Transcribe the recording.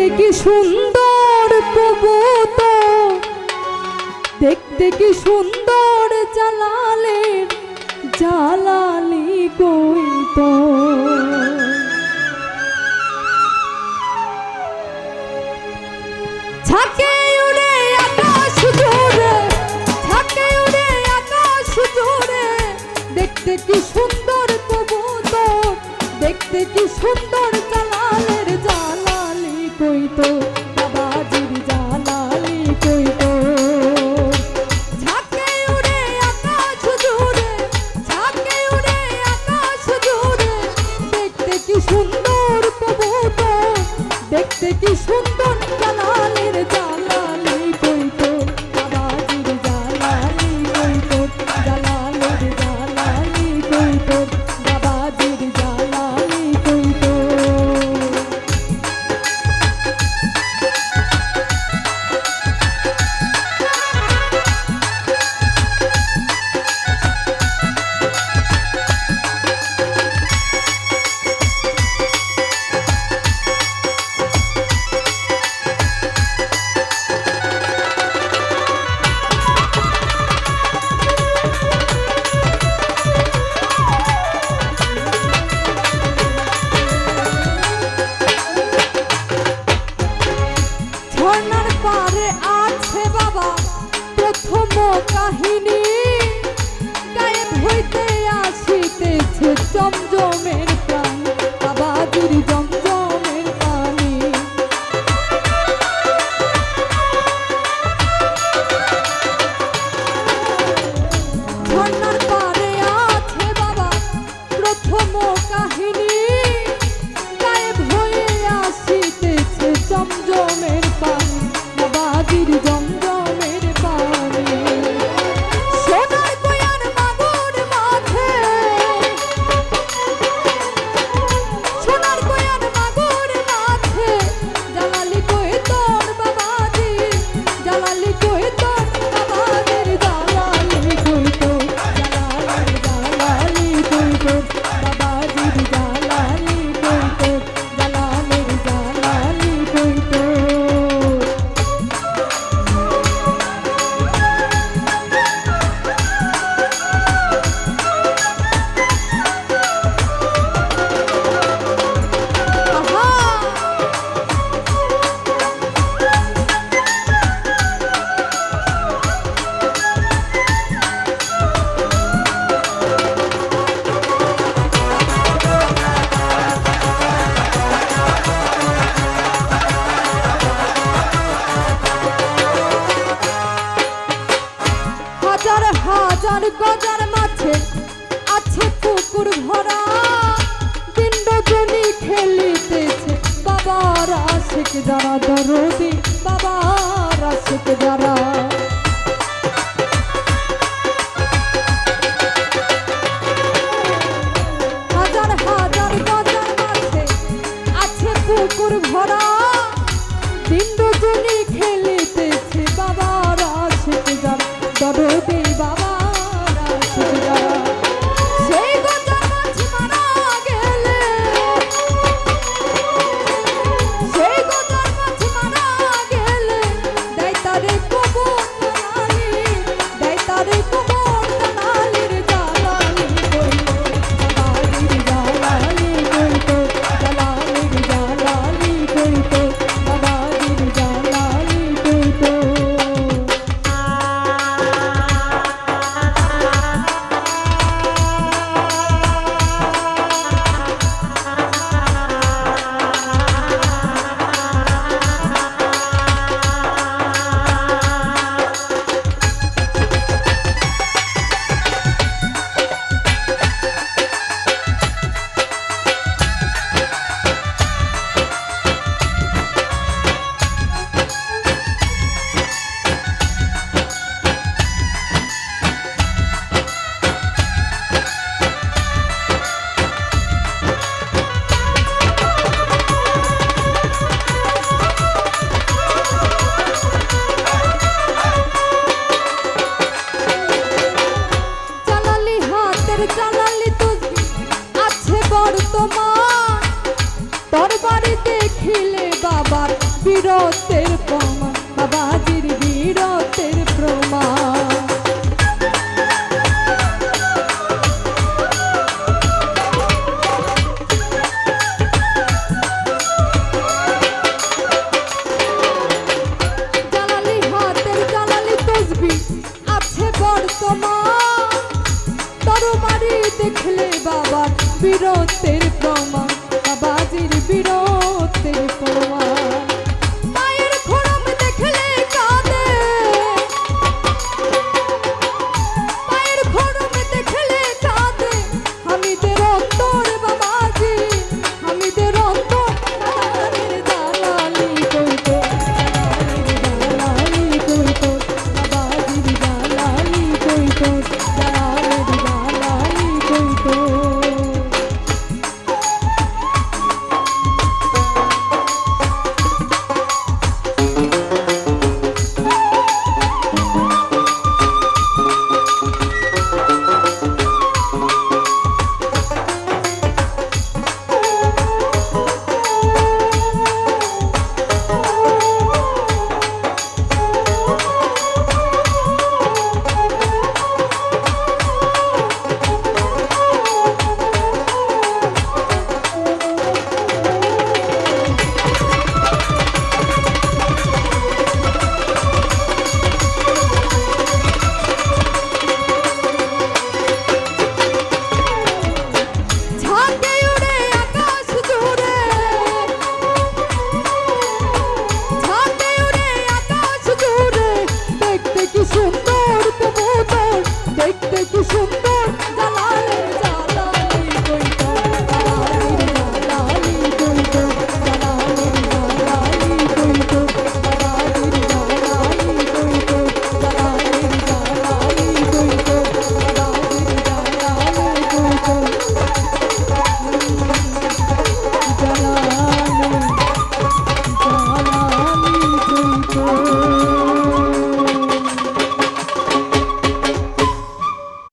দেখতে কি সুন্দর প্রভুত দেখতে কি সুন্দর জালালে জালালি কইতো সম কাহিনী। গায়েব হইতে আসিতেছে চমজমের আশিক যারা দরদি বাবা আশিক যারা বীরত্বের প্রমাণ বাবাজির বীরত্বের প্রমাণ জালালি